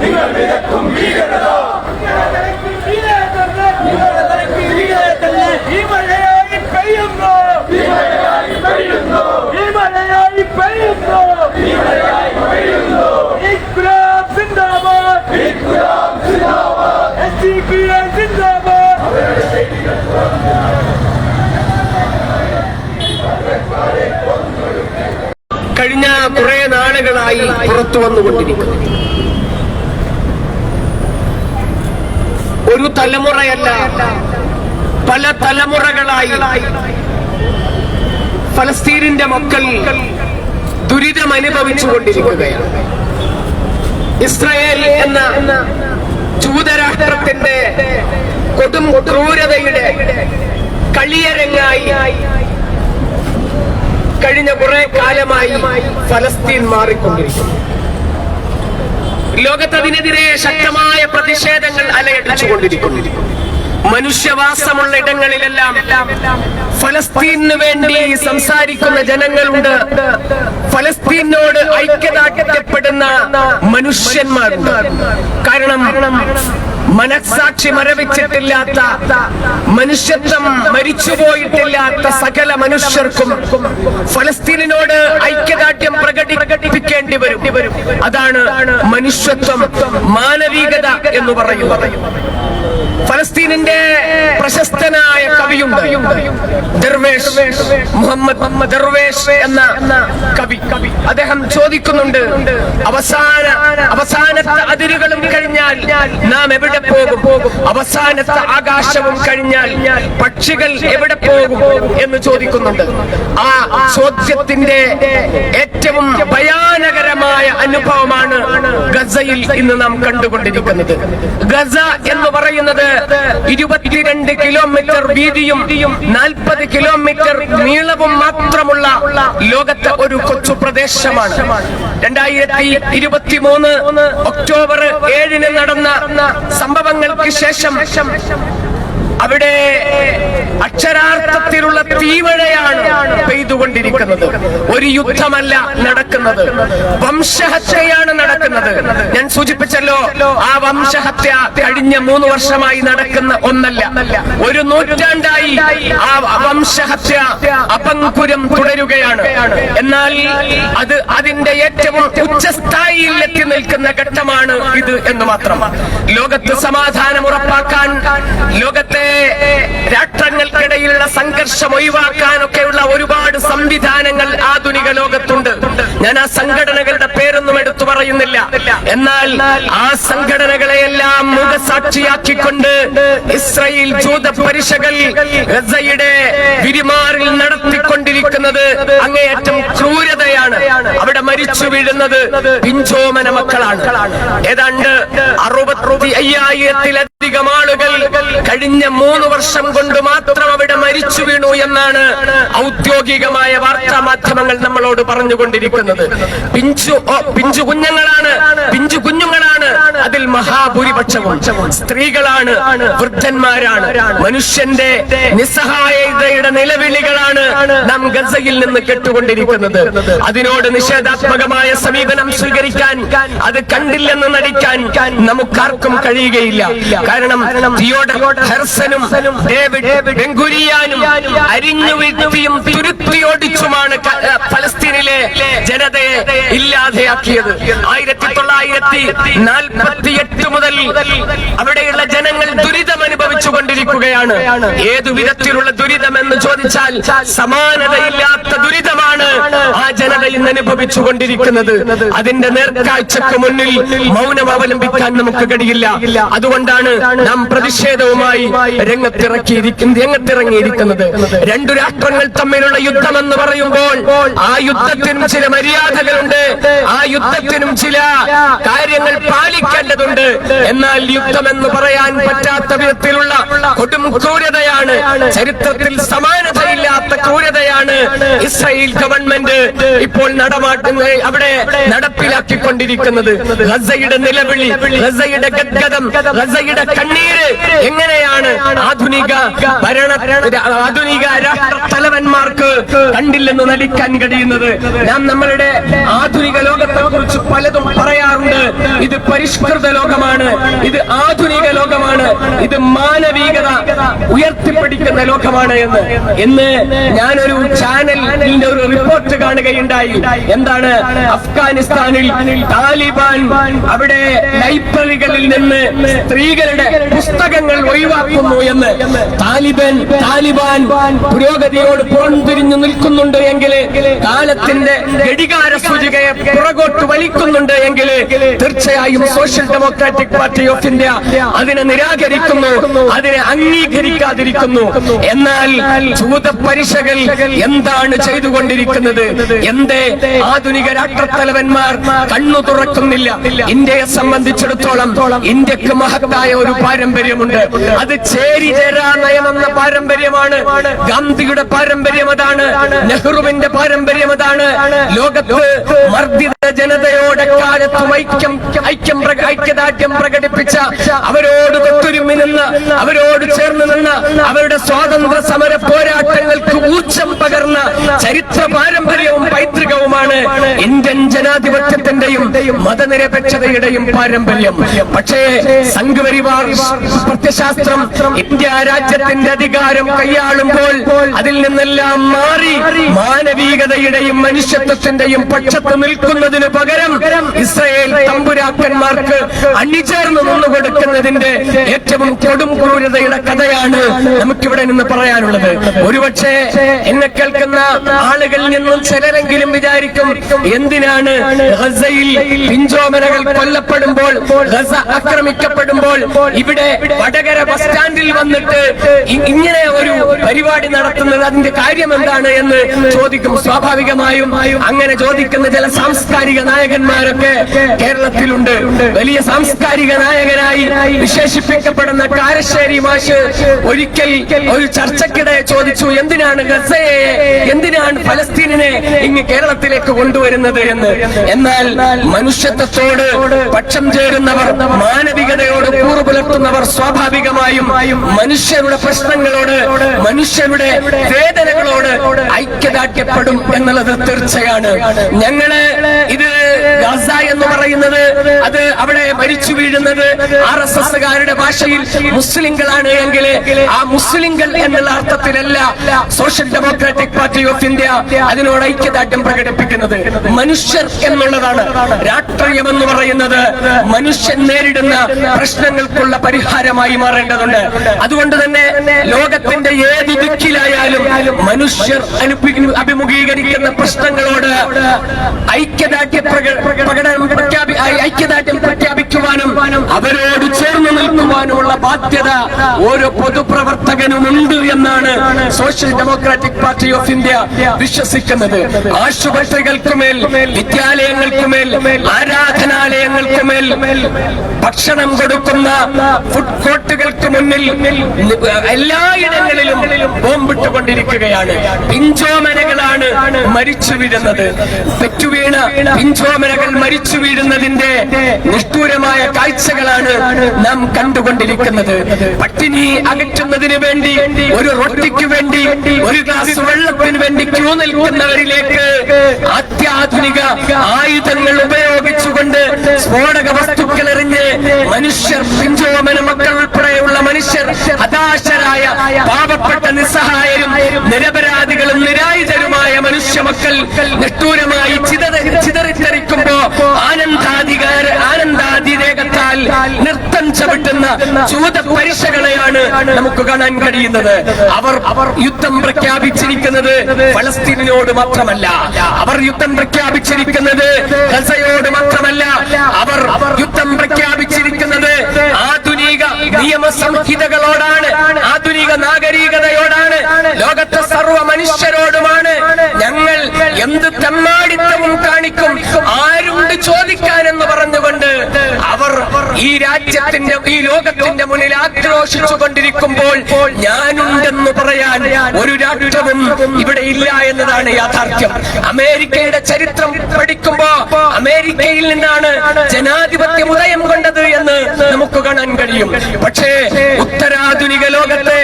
നിങ്ങൾ വിതക്കും ഭീകരത നാളുകളായി പുറത്തു വന്നുകൊണ്ടിരിക്കുന്നു. ഒരു തലമുറയല്ല പല തലമുറകളായി ഫലസ്തീനിന്റെ മക്കൾ ദുരിതം അനുഭവിച്ചു കൊണ്ടിരിക്കുകയാണ് ഇസ്രയേൽ എന്ന ജൂതരാഷ്ട്രത്തിന്റെ കൊടും ക്രൂരതയുടെ കളിയരങ്ങായി കഴിഞ്ഞ കുറെ കാലമായി ഫലസ്തീൻ മാറിക്കൊണ്ടിരിക്കുന്നു. ലോകത്തതിനെതിരെ ശക്തമായ പ്രതിഷേധങ്ങൾ അലയടിച്ചുകൊണ്ടിരിക്കുന്നു. മനുഷ്യവാസമുള്ള ഇടങ്ങളിലെല്ലാം ഫലസ്തീനു വേണ്ടി സംസാരിക്കുന്ന ജനങ്ങളുണ്ട്. ഫലസ്തീനോട് ഐക്യദാർഢ്യപ്പെടുന്ന മനുഷ്യന്മാരുണ്ട്. കാരണം മനസാക്ഷി മരവിച്ചിട്ടില്ലാത്ത മനുഷ്യത്വം മരിച്ചുപോയിട്ടില്ലാത്ത സകല മനുഷ്യർക്കും ഫലസ്തീനോട് ഐക്യദാർഢ്യം പ്രകടിപ്പിക്കേണ്ടി വരും. അതാണ് മനുഷ്യത്വം മാനവികത എന്ന് പറയുന്നത്. ഫലസ്തീനിന്റെ പ്രശസ്തനായ കവിയുണ്ട്. ദർവേഷ് മുഹമ്മദ് ദർവേഷ് എന്ന കവി. കവി അദ്ദേഹം ചോദിക്കുന്നുണ്ട് അവസാന അവസാനത്തെ അതിരുകളും കഴിഞ്ഞാൽ നാം എവിടെ പോകും? അവസാനത്തെ ആകാശവും കഴിഞ്ഞാൽ പക്ഷികൾ എവിടെ പോകും എന്ന് ചോദിക്കുന്നുണ്ട്. ആ ചോദ്യത്തിന്റെ ഏറ്റവും ഭയാനകരമായ അനുഭവമാണ് ഗസയിൽ ഇന്ന് നാം കണ്ടുകൊണ്ടിരിക്കുന്നത്. ഗസ എന്ന് പറയുന്നത് ഇരുപത്തിരണ്ട് കിലോമീറ്റർ വീതിയും നാൽപ്പത് കിലോമീറ്റർ നീളവും മാത്രമുള്ള ലോകത്തെ ഒരു കൊച്ചു പ്രദേശമാണ്. രണ്ടായിരത്തി ഇരുപത്തി മൂന്ന് ഒക്ടോബർ ഏഴിന് നടന്ന സംഭവങ്ങൾക്ക് ശേഷം അവിടെ അക്ഷരാർത്ഥത്തിലുള്ള തീമഴയാണ് പെയ്തുകൊണ്ടിരിക്കുന്നത്. ഒരു യുദ്ധമല്ല നടക്കുന്നത്. വംശഹത്യയാണ് നടക്കുന്നത്. ഞാൻ സൂചിപ്പിച്ചല്ലോ ആ വംശഹത്യ കഴിഞ്ഞ മൂന്ന് വർഷമായി നടക്കുന്ന ഒന്നല്ല. ഒരു നൂറ്റാണ്ടായി ആ വംശഹത്യ അപങ്കുരം തുടരുകയാണ്. എന്നാൽ അത് അതിന്റെ ഏറ്റവും ഉച്ചസ്ഥായിയിൽ എത്തി നിൽക്കുന്ന ഘട്ടമാണ് ഇത് എന്ന് മാത്രം. ലോകത്ത് സമാധാനം ഉറപ്പാക്കാൻ ലോകത്തെ രാഷ്ട്രങ്ങൾക്കിടയിലുള്ള സംഘർഷം ഒഴിവാക്കാനൊക്കെയുള്ള ഒരുപാട് സംവിധാനങ്ങൾ ആധുനിക ലോകത്തുണ്ട്. ഞാൻ ആ സംഘടനകളുടെ പേരൊന്നും എടുത്തു പറയുന്നില്ല. എന്നാൽ ആ സംഘടനകളെയെല്ലാം മുഖസാക്ഷിയാക്കിക്കൊണ്ട് ഇസ്രയേൽ ജൂത പരിശകൾ ഗസയുടെ വിരിമാറിൽ നടത്തിക്കൊണ്ടിരിക്കുന്നത് അങ്ങേയറ്റം ക്രൂരതയാണ്. അവിടെ മരിച്ചു വീഴുന്നത് പിഞ്ചോമന മക്കളാണ്. ഏതാണ്ട് അറുപത്തി അയ്യായിരത്തിലധികം ആളുകൾ കഴിഞ്ഞ മൂന്ന് വർഷം കൊണ്ട് മാത്രം അവിടെ മരിച്ചു വീണു എന്നാണ് ഔദ്യോഗികമായ വാർത്താ മാധ്യമങ്ങൾ നമ്മളോട് പറഞ്ഞുകൊണ്ടിരിക്കുന്നത്. പിഞ്ചു പിഞ്ചു കുഞ്ഞുങ്ങളാണ് പിഞ്ചു കുഞ്ഞുങ്ങളാണ്. അതിൽ മഹാഭൂരിപക്ഷവും സ്ത്രീകളാണ് വൃദ്ധന്മാരാണ്. മനുഷ്യന്റെ നിസ്സഹായതയുടെ നിലവിളികളാണ് നാം ഗസയിൽ നിന്ന് കെട്ടുകൊണ്ടിരിക്കുന്നത്. അതിനോട് നിഷേധാത്മകമായ സമീപനം സ്വീകരിക്കാൻ അത് കണ്ടില്ലെന്ന് നടിക്കാൻ നമുക്കാർക്കും കഴിയുകയില്ല. കാരണം ഹെർസനും ഡേവിഡ് ബെങ്കുരിയാനും അരിഞ്ഞു വീഴ്ത്തിയും തുരുത്തിയോടിച്ചുമാണ് ക- ഫലസ്തീനിലെ ജനതയെ ഇല്ലാതെയാക്കിയത്. ആയിരത്തി തൊള്ളായിരത്തി നാൽപ്പത്തി എട്ട് മുതൽ അവിടെയുള്ള ജനങ്ങൾ ദുരിതം അനുഭവിച്ചു കൊണ്ടിരിക്കുകയാണ്. ഏതു വിധത്തിലുള്ള ദുരിതം എന്ന് ചോദിച്ചാൽ സമാനതയില്ലാത്ത ദുരിതമാണ് ആ ജനത ഇന്ന് അനുഭവിച്ചു കൊണ്ടിരിക്കുന്നത്. അതിന്റെ നേർക്കാഴ്ചക്ക് മുന്നിൽ മൗനം അവലംബിക്കാൻ നമുക്ക് കഴിയില്ല. അതുകൊണ്ടാണ് നാം പ്രതിഷേധവുമായി രംഗത്തിറക്കിയിരിക്കുന്നത് രംഗത്തിറങ്ങിയിരിക്കുന്നത്. രണ്ടു രാഷ്ട്രങ്ങൾ തമ്മിലുള്ള യുദ്ധമെന്ന് പറയുമ്പോൾ ആ യുദ്ധത്തിനും ചില മര്യാദകളുണ്ട് ആ യുദ്ധത്തിനും ചില കാര്യങ്ങൾ പാലിക്കേണ്ടതുണ്ട്. എന്നാൽ യുദ്ധം പറയാൻ പറ്റാത്ത വിധത്തിലുള്ള കൊടും ക്രൂരതയാണ് ചരിത്രത്തിൽ സമാനതയില്ലാത്ത ക്രൂരതയാണ് ഇസ്രായേൽ ഗവൺമെന്റ് ഇപ്പോൾ നടമാട്ടുന്ന അവിടെ നടപ്പിലാക്കിക്കൊണ്ടിരിക്കുന്നത്. ഗസയുടെ നിലവിളി ഗസയുടെ ഗദ്ഗതം ഗസയുടെ എങ്ങനെയാണ് ആധുനിക ഭരണ ആധുനിക രാഷ്ട്ര തലവന്മാർക്ക് കണ്ടില്ലെന്ന് നടിക്കാൻ കഴിയുന്നത്? നാം നമ്മളുടെ ആധുനിക ലോകത്തെ കുറിച്ച് പലതും പറയാറുണ്ട്. ഇത് പരിഷ്കൃത ലോകമാണ്. ഇത് ആധുനിക ലോകമാണ്. ഇത് മാനവികത ഉയർത്തിപ്പിടിക്കുന്ന ലോകമാണ് എന്ന്. എന്ന് ഞാനൊരു ചാനലിന്റെ ഒരു റിപ്പോർട്ട് കാണുകയുണ്ടായി. എന്താണ്? അഫ്ഗാനിസ്ഥാനിൽ താലിബാൻ അവിടെ ലൈബ്രറികളിൽ നിന്ന് സ്ത്രീകളുടെ പുസ്തകങ്ങൾ ഒഴിവാക്കുന്നു എന്ന് താലിബൻ താലിബാൻ പുരോഗതിയോട് പുറംതിരിഞ്ഞു നിൽക്കുന്നുണ്ട് എങ്കിൽ കാലത്തിന്റെ ഘടികാര സൂചികയെ പുറകോട്ട് വലിക്കുന്നുണ്ട് എങ്കിൽ തീർച്ചയായും Social Democratic Party of India അതിനെ നിരാകരിക്കുന്നു അതിനെ അംഗീകരിക്കാതിരിക്കുന്നു. എന്നാൽ ചൂത പരിശകൾ എന്താണ് ചെയ്തുകൊണ്ടിരിക്കുന്നത്? എന്തേ? ആധുനിക രാഷ്ട്രത്തലവന്മാർ കണ്ണു തുറക്കുന്നില്ല. ഇന്ത്യയെ സംബന്ധിച്ചിടത്തോളം ഇന്ത്യയ്ക്ക് മഹത്തായ ഒരു പാരമ്പര്യമുണ്ട്. അത് ചേരി ചേരാ എന്ന പാരമ്പര്യമാണ്. ഗാന്ധിയുടെ പാരമ്പര്യം അതാണ്. നെഹ്റുവിന്റെ പാരമ്പര്യം അതാണ്. ലോകത്ത് ജനതയോടെ കാലത്തും ഐക്യം ഐക്യം ഐക്യദാർഢ്യം പ്രകടിപ്പിച്ച അവരോട് തൊട്ടുരുമി നിന്ന് അവരോട് ചേർന്ന് നിന്ന് അവരുടെ സ്വാതന്ത്ര്യ സമര പോരാട്ടങ്ങൾക്ക് ഊർജം പകർന്ന ചരിത്ര പാരമ്പര്യവും പൈതൃകവുമാണ് ഇന്ത്യൻ ജനാധിപത്യത്തിന്റെയും മതനിരപേക്ഷതയുടെയും പാരമ്പര്യം. പക്ഷേ സംഘപരിവാർ പ്രത്യശാസ്ത്രം ഇന്ത്യ രാജ്യത്തിന്റെ അധികാരം കൈയാളുമ്പോൾ അതിൽ നിന്നെല്ലാം മാറി മാനവികതയുടെയും മനുഷ്യത്വത്തിന്റെയും പക്ഷത്ത് നിൽക്കുന്നതിന് പകരം ഇസ്രയേൽ തമ്പുരാക്കന്മാർക്ക് അണിചേർന്ന് നിന്ന് കൊടുക്കുന്നതിന്റെ ഏറ്റവും കൊടും ക്രൂരതയുടെ കഥയാണ് നമുക്കിവിടെ നിന്ന് പറയാനുള്ളത്. ഒരുപക്ഷെ എന്നെ കേൾക്കുന്ന ആളുകളിൽ നിന്നും ചിലരെങ്കിലും വിചാരിക്കും എന്തിനാണ് ഗസയിൽ പിഞ്ചോമനകൾ കൊല്ലപ്പെടുമ്പോൾ ഗസ ആക്രമിക്കപ്പെടുമ്പോൾ ഇവിടെ വടകര ബസ് സ്റ്റാൻഡിൽ വന്നിട്ട് ഇങ്ങനെ ഒരു പരിപാടി നടത്തുന്നത് അതിന്റെ കാര്യം എന്താണ് എന്ന് ചോദിക്കും. സ്വാഭാവികമായും അങ്ങനെ ചോദിക്കുന്ന ചില സാംസ്കാരിക നായകന്മാരൊക്കെ കേരളത്തിലുണ്ട്. വലിയ സാംസ്കാരിക നായകനായി വിശേഷിപ്പിക്കപ്പെടുന്ന കാരശ്ശേരി മാഷ് ഒരിക്കൽ ഒരു ചർച്ചക്കിടെ ചോദിച്ചു എന്തിനാണ് ഗസയെ എന്തിനാണ് ഫലസ്തീനിനെ ഇങ്ങ് കേരളത്തിലേക്ക് കൊണ്ടുവരുന്നത് എന്ന്? എന്നാൽ മനുഷ്യത്വത്തോട് പക്ഷം ചേരുന്നവർ മാനവികതയോട് കൂറു പുലർത്തുന്നവർ സ്വാഭാവികമായും മനുഷ്യരുടെ പ്രശ്നങ്ങളോട് മനുഷ്യരുടെ വേദനകളോട് ഐക്യദാർഢ്യപ്പെടും എന്നുള്ളത് തീർച്ചയാണ്. ഞങ്ങൾ ഗസ എന്ന് പറയുന്നത് അത് അവിടെ മരിച്ചു വീഴുന്നത് ആർ എസ് എസ്സുകാരുടെ ഭാഷയിൽ മുസ്ലിങ്ങളാണ് എങ്കിൽ ആ മുസ്ലിങ്ങൾ എന്നുള്ള അർത്ഥത്തിലല്ല Social Democratic Party of India അതിനോട് ഐക്യദാർഢ്യം പ്രകടിപ്പിക്കുന്നത്. മനുഷ്യർ എന്നുള്ളതാണ് രാഷ്ട്രീയം എന്ന് പറയുന്നത്. മനുഷ്യൻ നേരിടുന്ന പ്രശ്നങ്ങൾക്കുള്ള പരിഹാരമായി മാറേണ്ടതുണ്ട്. അതുകൊണ്ട് തന്നെ ലോകത്തിന്റെ ഏത് ദിക്കിലായാലും മനുഷ്യർ അനുഭവി- അഭിമുഖീകരിക്കുന്ന പ്രശ്നങ്ങളോട് ഐക്യദാർഢ്യ പ്രക- പ്രകടനം പ്രഖ്യാപി ഐ- ഐക്യദാർഢ്യം പ്രഖ്യാപിക്കുവാനും അവരോട് ചേർന്ന് നിൽക്കുവാനുമുള്ള ബാധ്യത ഓരോ പൊതുപ്രവർത്തകനുമുണ്ട് എന്നാണ് Social Democratic Party of India വിശ്വസിക്കുന്നത്. ആശുപത്രികൾക്കുമേൽ വിദ്യാലയങ്ങൾക്കുമേൽ ആരാധനാലയങ്ങൾക്കുമേൽ ഭക്ഷണം കൊടുക്കുന്ന ഫുഡ് കോർട്ടുകൾക്ക് മുന്നിൽ എല്ലായിടങ്ങളിലും ബോംബിട്ടുകൊണ്ടിരിക്കുകയാണ്. പിഞ്ചോമനകളാണ് മരിച്ചു വീഴുന്നത് പെറ്റുവീണ പിഞ്ചോമനകൾ മരിച്ചു വീഴുന്നതിന്റെ നിഷ്ഠൂരമായ കാഴ്ചകളാണ് നാം കണ്ടുകൊണ്ടിരിക്കുന്നത്. പട്ടിണി അകറ്റുന്നതിന് വേണ്ടി ഒരു റൊട്ടിക്ക് വേണ്ടി ഒരു ഗ്ലാസ് വെള്ളത്തിന് വേണ്ടി ക്യൂ നിൽക്കുന്നവരിലേക്ക് അത്യാധുനിക ആയുധങ്ങൾ ഉപയോഗിച്ചുകൊണ്ട് സ്ഫോടക വസ്തുക്കൾ എറിഞ്ഞ് മനുഷ്യർ പിഞ്ചോമന മക്കൾ ഉൾപ്പെടെയുള്ള മനുഷ്യർ ഹതാശരായ പാവപ്പെട്ട നിസ്സഹായരും നിരപരാധികളും നിരായുധരുമായ മനുഷ്യ മക്കൾ നിഷ്ഠൂരമായി ചിതറി ചിതറിത്തെറിക്കുമ്പോ ആനന്ദാധികാര ആനന്ദാതിരേകത്താൽ നൃത്തം ചവിട്ടുന്ന ചൂത പരിശകളെയാണ് നമുക്ക് കാണാൻ കഴിയുന്നത്. അവർ അവർ യുദ്ധം പ്രഖ്യാപിച്ചിരിക്കുന്നത് ഫലസ്തീനിനോട് മാത്രമല്ല. അവർ യുദ്ധം പ്രഖ്യാപിച്ചിരിക്കുന്നത് ഗസയോട് മാത്രമല്ല. അവർ യുദ്ധം പ്രഖ്യാപിച്ചിരിക്കുന്നത് ആധുനിക നിയമസംഹിതകളോടാണ് ആധുനിക രാജ്യത്തിന്റെ ഈ ലോകത്തിന്റെ മുന്നിൽ ആക്രോശിച്ചു കൊണ്ടിരിക്കുമ്പോൾ ഞാനുണ്ടെന്ന് പറയാൻ ഒരു രാഷ്ട്രവും ഇവിടെ ഇല്ല എന്നതാണ് യാഥാർത്ഥ്യം. അമേരിക്കയുടെ ചരിത്രം പഠിക്കുമ്പോ അമേരിക്കയിൽ നിന്നാണ് ജനാധിപത്യം ഉദയം കൊണ്ടത് എന്ന് നമുക്ക് കാണാൻ കഴിയും. പക്ഷേ ഉത്തരാധുനിക ലോകത്തെ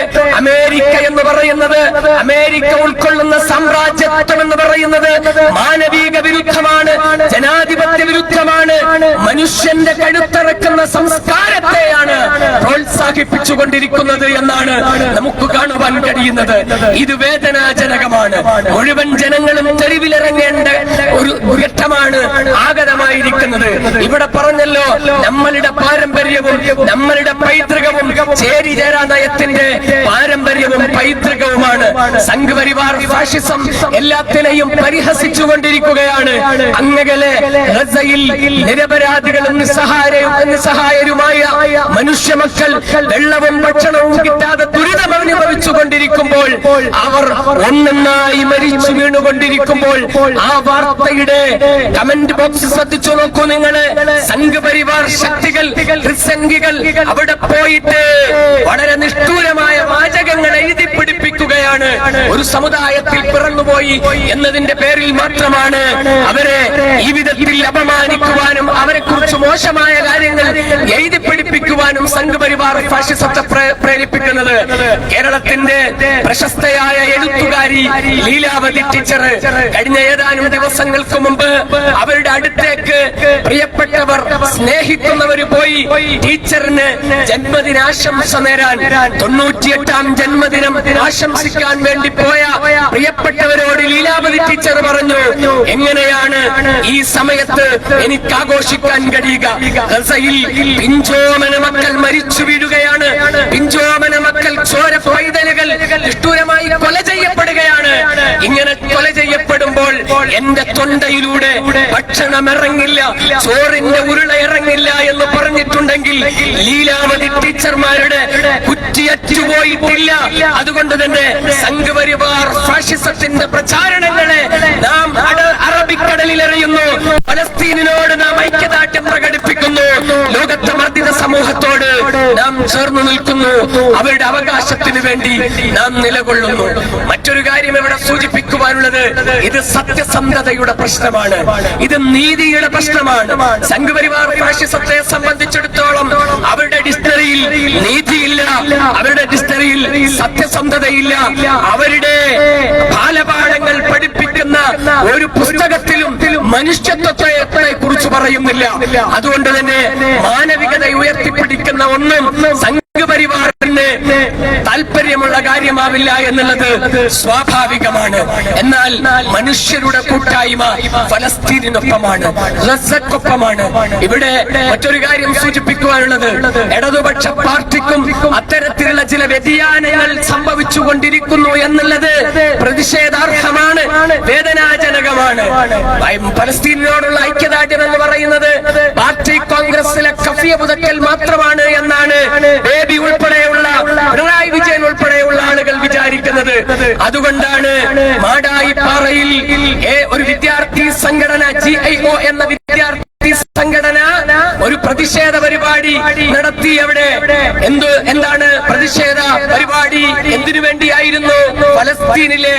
അമേരിക്ക എന്ന് പറയുന്നത് അമേരിക്ക ഉൾക്കൊള്ളുന്ന സാമ്രാജ്യത്വം എന്ന് പറയുന്നത് മാനവിക വിരുദ്ധമാണ് ജനാധിപത്യ വിരുദ്ധമാണ് മനുഷ്യന്റെ കഴുത്തിറക്കുന്ന സംസ്കാരത്തെയാണ് പ്രോത്സാഹിപ്പിച്ചുകൊണ്ടിരിക്കുന്നത് എന്നാണ് നമുക്ക് കാണുവാൻ കഴിയുന്നത്. ഇത് വേദനാജനകമാണ്. മുഴുവൻ ജനങ്ങളും തെരുവിലിറങ്ങേണ്ട ഒരു ഘട്ടമാണ് ആഗതമായിരിക്കുന്നത്. ഇവിടെ പറഞ്ഞല്ലോ നമ്മളുടെ പാരമ്പര്യവും നമ്മളുടെ പൈതൃകവും ചേരി ചേരാ നയത്തിന്റെ പാരമ്പര്യവും പൈതൃകവുമാണ്. സംഘപരിവാർ ഫാഷിസം എല്ലാത്തിനെയും പരിഹസിച്ചുകൊണ്ടിരിക്കുകയാണ്. അങ്ങകലെ റസയിൽ നിരപരാധികളും നിസ്സഹായരും നിസ്സഹായരുമായ മനുഷ്യ മക്കൾ വെള്ളവും ഭക്ഷണവും കിട്ടാതെ ദുരിതം അവർ ഒന്നൊന്നായി മരിച്ചു വീണുകൊണ്ടിരിക്കുമ്പോൾ ആ വാർത്തയുടെ കമന്റ് ബോക്സ് ശ്രദ്ധിച്ചു നോക്കൂ നിങ്ങൾ. സംഘപരിവാർ ശക്തികൾ ത്രിസംഖികൾ അവിടെ പോയിട്ട് വളരെ നിഷ്ഠൂരമായ വാചകങ്ങൾ എഴുതി പിടിപ്പിക്കുകയാണ്. ഒരു സമുദായത്തിൽ പിറന്നുപോയി എന്നതിന്റെ പേരിൽ മാത്രമാണ് അവരെ ഈ വിധത്തിൽ അപമാനിക്കുവാനും അവരെ കുറിച്ച് മോശമായ കാര്യങ്ങൾ എഴുതി പിടിപ്പിക്കുവാനും സംഘപരിവാർ ഫാഷിസത്തെ പ്രേരിപ്പിക്കുന്നത്. കേരളത്തിന്റെ പ്രശസ്തയായ എഴുത്തുകാരി ലീലാവതി ടീച്ചർ കഴിഞ്ഞ ഏതാനും ദിവസങ്ങൾക്ക് മുമ്പ് അവരുടെ അടുത്തേക്ക് പ്രിയപ്പെട്ടവർ സ്നേഹിക്കുന്നവര് പോയി. ടീച്ചറിന് ജന്മദിനാശംസ നേരാൻ തൊണ്ണൂറ്റിയെട്ടാം ജന്മദിനം ആശംസിക്കാൻ വേണ്ടി പോയ പ്രിയപ്പെട്ടവരോട് ലീലാവതി ടീച്ചർ പറഞ്ഞു എങ്ങനെയാണ് ഈ സമയത്ത് എനിക്ക് ആഘോഷിക്കാൻ കഴിയുക? ഗസയിൽ പിഞ്ചോമന മക്കൾ മരിച്ചു വീഴുകയാണ്. പിഞ്ചോമന മക്കൾ ചോര പൈതലുകൾ നിഷ്ഠൂരമായി കൊല ചെയ്യപ്പെടുകയാണ്. ഇങ്ങനെ കൊല ചെയ്യപ്പെടുമ്പോൾ എന്റെ തൊണ്ടയിലൂടെ ഭക്ഷണം ഇറങ്ങില്ല ചോറിന്റെ ഉരുള ഇറങ്ങില്ല എന്ന് പറഞ്ഞിട്ടുണ്ടെങ്കിൽ ലീലാവതി ടീച്ചർമാരുടെ കുറ്റിയറ്റുപോയിട്ടില്ല അതുകൊണ്ട് തന്നെ സംഘപരിവാർ ഫാഷിസത്തിന്റെ പ്രചാരണങ്ങളെ നാം അറബിക്കടലിൽ എറിയുന്നു. പലസ്തീനിനോട് നാം ഐക്യദാർഢ്യം പ്രകടിപ്പിക്കുന്നു. ലോകത്തെ മർദ്ദിത സമൂഹത്തോട് നാം ചേർന്ന് നിൽക്കുന്നു. അവരുടെ അവകാശത്തിന് വേണ്ടി നാം നിലകൊള്ളുന്നു. മറ്റൊരു കാര്യം ഇവിടെ സൂചിപ്പിക്കുവാനുള്ളത്. ഇത് സത്യസന്ധതയുടെ പ്രശ്നമാണ്. ഇത് നീതിയുടെ പ്രശ്നമാണ്. സംഘപരിവാർ ഫാഷിസത്തെ സംബന്ധിച്ചിടത്തോളം അവരുടെ ഡിക്ഷണറിയിൽ നീതിയില്ല. അവരുടെ ഡിക്ഷണറിയിൽ സത്യസന്ധതയില്ല. അവരുടെ ബാലപാഠങ്ങൾ പഠിപ്പിക്കുന്ന ഒരു പുസ്തകത്തിലും മനുഷ്യത്വത്തെ കുറിച്ച് പറയുന്നില്ല. അതുകൊണ്ട് തന്നെ മാനവികത ഉയർത്തിപ്പിടിക്കുന്ന ഒന്നും സംഘപരിവാറിന് താല്പര്യമുള്ള കാര്യമാവില്ല എന്നുള്ളത് സ്വാഭാവികമാണ്. എന്നാൽ മനുഷ്യരുടെ കൂട്ടായ്മ ഫലസ്തീനിനൊപ്പമാണ് റസക്കൊപ്പമാണ് ഇവിടെ മറ്റൊരു കാര്യം സൂചിപ്പിക്കുവാനുള്ളത്. ഇടതുപക്ഷ പാർട്ടിക്കും അത്തരത്തിലുള്ള ചില വ്യതിയാനങ്ങൾ സംഭവിച്ചുകൊണ്ടിരിക്കുന്നു എന്നുള്ളത് പ്രതിഷേധാർഹമാണ് വേദനാജനകമാണ്. പലസ്തീനിനോടുള്ള ഐക്യദാർഢ്യം എന്ന് പറയുന്നത് പാർട്ടി കോൺഗ്രസിലെ കഫിയ പുതക്കൽ മാത്രമാണ് എന്നാണ് ബേബി ഉൾപ്പെടെയുള്ള പിണറായി വിജയൻ ഉൾപ്പെടെയുള്ള ആളുകൾ വിചാരിക്കുന്നത് അതുകൊണ്ടാണ് മാടായിപ്പാറയിൽ പാറയിൽ ഒരു വിദ്യാർത്ഥി സംഘടന ജി ഐ ഒ എന്ന വിദ്യാർത്ഥി സംഘടന ഒരു പ്രതിഷേധ പരിപാടി നടത്തി അവിടെ. എന്ത് എന്താണ് പ്രതിഷേധ പരിപാടി? എന്തിനു വേണ്ടിയായിരുന്നു? ഫലസ്തീനിലെ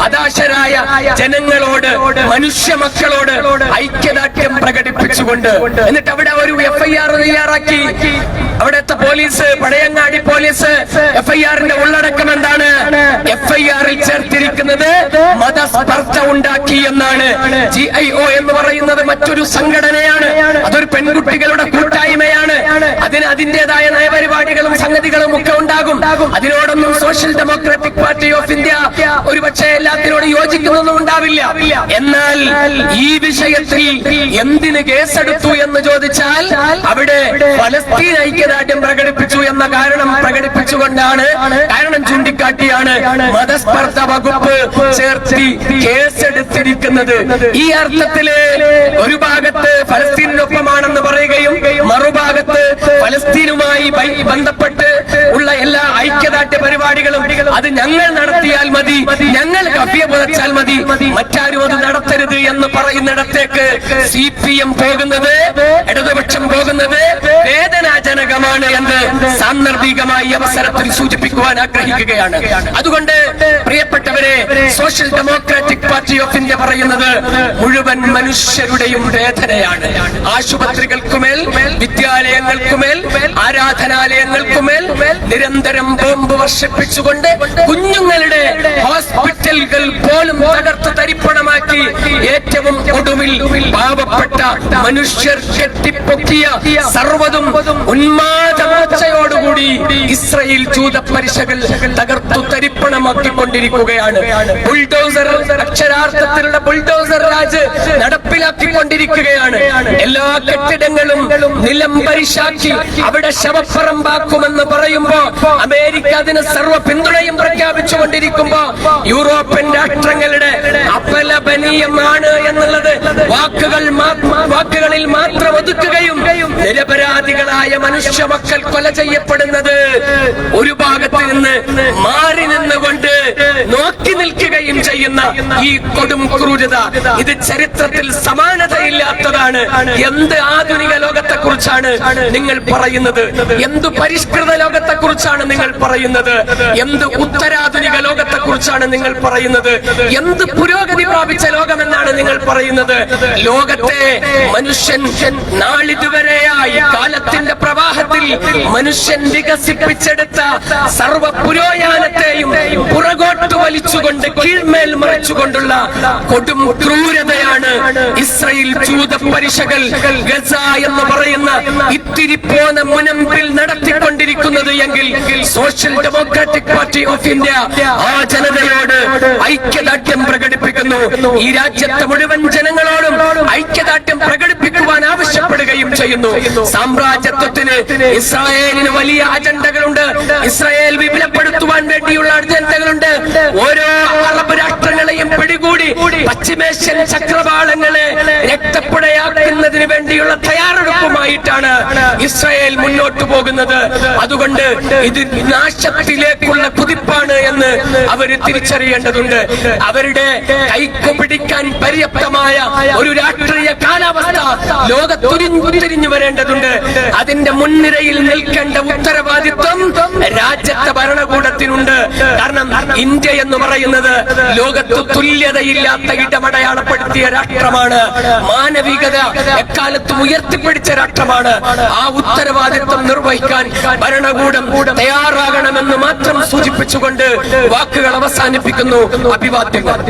ഹതാശരായ ജനങ്ങളോട് മനുഷ്യ മക്കളോട് ഐക്യദാർഢ്യം പ്രകടിപ്പിച്ചുകൊണ്ട് എന്നിട്ട് അവിടെ ഒരു ആർ തയ്യാറാക്കി. അവിടത്തെ police Padayangadi police F I ആറിന്റെ ഉള്ളടക്കം എന്താണ്? എഫ് ഐ ആറിൽ ചേർത്തിരിക്കുന്നത് മതസ്പർദ്ധ ഉണ്ടാക്കി എന്നാണ്. ജി ഐ ഒ എന്ന് പറയുന്നത് മറ്റൊരു സംഘടനയാണ്. അതൊരു പെൺകുട്ടികളുടെ കൂട്ടായ്മയാണ്. അതിന് അതിന്റേതായ നയപരിപാടികളും സംഗതികളും ഒക്കെ ഉണ്ടാകും. അതിനോടൊന്നും Social Democratic Party of India ഒരുപക്ഷെ എല്ലാത്തിനോട് യോജിക്കുന്നൊന്നും ഉണ്ടാവില്ല. എന്നാൽ ഈ വിഷയത്തിൽ എന്തിന് കേസെടുത്തു എന്ന് ചോദിച്ചാൽ അവിടെ ഫലസ്തീൻ ഐക്യദാർഢ്യം പ്രകടിപ്പിച്ചു എന്ന കാരണം പ്രകടിപ്പിച്ചുകൊണ്ടാണ് കാരണം ചൂണ്ടിക്കാട്ടിയാണ് മതസ്പർദ്ധ വകുപ്പ് ചേർത്തി കേസെടുത്തിരിക്കുന്നത്. ഈ അർത്ഥത്തിൽ ഒരു ഭാഗത്ത് ഫലസ്തീനിനൊപ്പമാണെന്ന് പറയുകയും മറുഭാഗത്ത് ഫലസ്തീനുമായി ബന്ധപ്പെട്ട് ഉള്ള എല്ലാ ഐക്യദാർഢ്യ പരിപാടികളും അത് ഞങ്ങൾ നടത്തിയാൽ മതി. ഞങ്ങൾ കഫിയ പുതച്ചാൽ മതി. മറ്റാരും അത് നടത്തരുത് എന്ന് പറയുന്നിടത്തേക്ക് സി പി എം പോകുന്നത് ഇടതുപക്ഷം പോകുന്നത് വേദനാജനകമാണ് എന്ന് സാന്ദർഭികമായി അവസരത്തിൽ സൂചിപ്പിക്കുവാൻ ആഗ്രഹിക്കുകയാണ്. അതുകൊണ്ട് പ്രിയപ്പെട്ടവരെ Social Democratic Party of India പറയുന്നത് മുഴുവൻ മനുഷ്യരുടെയും വേദനയാണ്. ആശുപത്രികൾക്കുമേൽ വിദ്യാലയങ്ങൾക്കുമേൽ ആരാധനാലയങ്ങൾക്കുമേൽ നിരന്തരം ബോംബ് വർഷിപ്പിച്ചുകൊണ്ട് കുഞ്ഞുങ്ങളുടെ ഹോസ്പിറ്റലുകൾ പോലും തകർത്ത് തരിപ്പണമാക്കി ഏറ്റവും ഒടുവിൽ പാവപ്പെട്ട മനുഷ്യർ കെട്ടിപ്പൊക്കിയ സർവതും ഉന്മാദമോച്ചയോടുകൂടി ഇസ്രയേൽ ജൂത പരിശകൾ തകർത്തു തരിപ്പണമാക്കിക്കൊണ്ടിരിക്കുകയാണ്. ബുൾഡോസർ അക്ഷരാർത്ഥത്തിലുള്ള ബുൾഡോസർ രാജ് നടപ്പിലാക്കിക്കൊണ്ടിരിക്കുകയാണ്. എല്ലാ കെട്ടിടങ്ങളും നിലം പരിശാക്കി അവിടെ ശവപ്പറമ്പാക്കുമെന്ന് പറയുമ്പോ അമേരിക്ക അതിന് സർവ പിന്തുണയും പ്രഖ്യാപിച്ചുകൊണ്ടിരിക്കുമ്പോ യൂറോപ്യൻ രാഷ്ട്രങ്ങളുടെ അപലപനീയമാണ് എന്നുള്ളത് വാക്കുകൾ വാക്കുകളിൽ മാത്രം ഒതുക്കുകയും നിരപരാധികളായ മനുഷ്യ മക്കൾ കൊല ചെയ്യപ്പെടുന്നത് ഒരു ഭാഗത്ത് നിന്ന് മാറി നിന്നുകൊണ്ട് നോക്കി നിൽക്കുകയും ചെയ്യുന്ന ഈ കൊടും ക്രൂരത. ഇത് ചരിത്രത്തിൽ സമാനതയില്ലാത്തതാണ്. എന്ത് ആധുനിക ലോകത്തെ കുറിച്ചാണ് നിങ്ങൾ പറയുന്നത്? എന്ത് പരിഷ്കൃത ലോകത്തെ കുറിച്ചാണ് നിങ്ങൾ പറയുന്നത്? എന്ത് ഉത്തരാധുനിക ലോകത്തെ കുറിച്ചാണ് നിങ്ങൾ പറയുന്നത്? എന്ത് പുരോഗതി പ്രാപിച്ച ലോകമെന്നാണ് നിങ്ങൾ പറയുന്നത്? ലോകത്തെ മനുഷ്യൻ നാളിതുവരെയായി കാലത്തിന്റെ പ്രവാഹത്തിൽ മനുഷ്യൻ വികസിപ്പിച്ചെടുത്ത സർവ പുരോയാനത്തെയും പുറകോട്ട് വലിച്ചുകൊണ്ട് കീഴ്മേൽ മറിച്ചുകൊണ്ടുള്ള കൊടും ക്രൂരതയാണ് ഇസ്രയേൽ ജൂത പരിശകൾ ഗസ എന്ന് പറയുന്ന ഇത്തിരി പോന്ന മുനമ്പിൽ നടത്തിക്കൊണ്ടിരിക്കുന്നത് എങ്കിൽ Social Democratic Party of India ആ ജനതയോട് ഐക്യദാർഢ്യം പ്രകടിപ്പിക്കുന്നു. ഈ രാജ്യത്തെ മുഴുവൻ ജനങ്ങളോടും ഐക്യദാർഢ്യം പ്രകടിപ്പിക്കുവാൻ ആവശ്യപ്പെടുകയും ചെയ്യുന്നു. സാമ്രാജ്യത്വത്തിന് ഇസ്രായേലിന് വലിയ അജണ്ടകളുണ്ട്. ഇസ്രായേൽ വിപുലപ്പെടുത്തുവാൻ വേണ്ടിയുള്ള അജണ്ടകളുണ്ട്. ഓരോ അറബ് രാഷ്ട്രങ്ങളെയും പിടികൂടി പശ്ചിമേഷ്യൻ ചക്രവാളങ്ങളെ രക്തപ്പുഴയാക്കുന്നതിന് വേണ്ടിയുള്ള തയ്യാറെടുപ്പുമായിട്ടാണ് ഇസ്രായേൽ മുന്നോട്ട് പോകുന്നത്. അതുകൊണ്ട് ഇത് നാശത്തിലേക്കുള്ള കുതിപ്പാണ് എന്ന് അവർ തിരിച്ചറിയേണ്ടതുണ്ട്. അവരുടെ കൈക്കു പിടിക്കാൻ പര്യാപ്തമായ ഒരു രാഷ്ട്രീയ കാലാവസ്ഥ ലോകത്തുരിഞ്ഞു വരേണ്ടതുണ്ട്. അതിന്റെ മുൻനിരയിൽ നിൽക്കേണ്ട ഉത്തരവാദിത്വം രാജ്യത്തെ ഭരണകൂടത്തിനുണ്ട്. കാരണം ഇന്ത്യ എന്ന് പറയുന്നത് ലോകത്ത് തുല്യതയില്ലാത്ത ഇടമടയാളപ്പെടുത്തിയ രാഷ്ട്രമാണ്. മാനവികത എക്കാലത്തും ഉയർത്തിപ്പിടിച്ച രാഷ്ട്രമാണ്. ആ ഉത്തരവാദിത്വം നിർവഹിക്കാൻ ഭരണകൂടം തയ്യാറാകണമെന്ന് മാത്രം സൂചിപ്പിച്ചുകൊണ്ട് വാക്കുകൾ അവസാനിപ്പിക്കുന്നു. അഭിവാദ്യങ്ങൾ.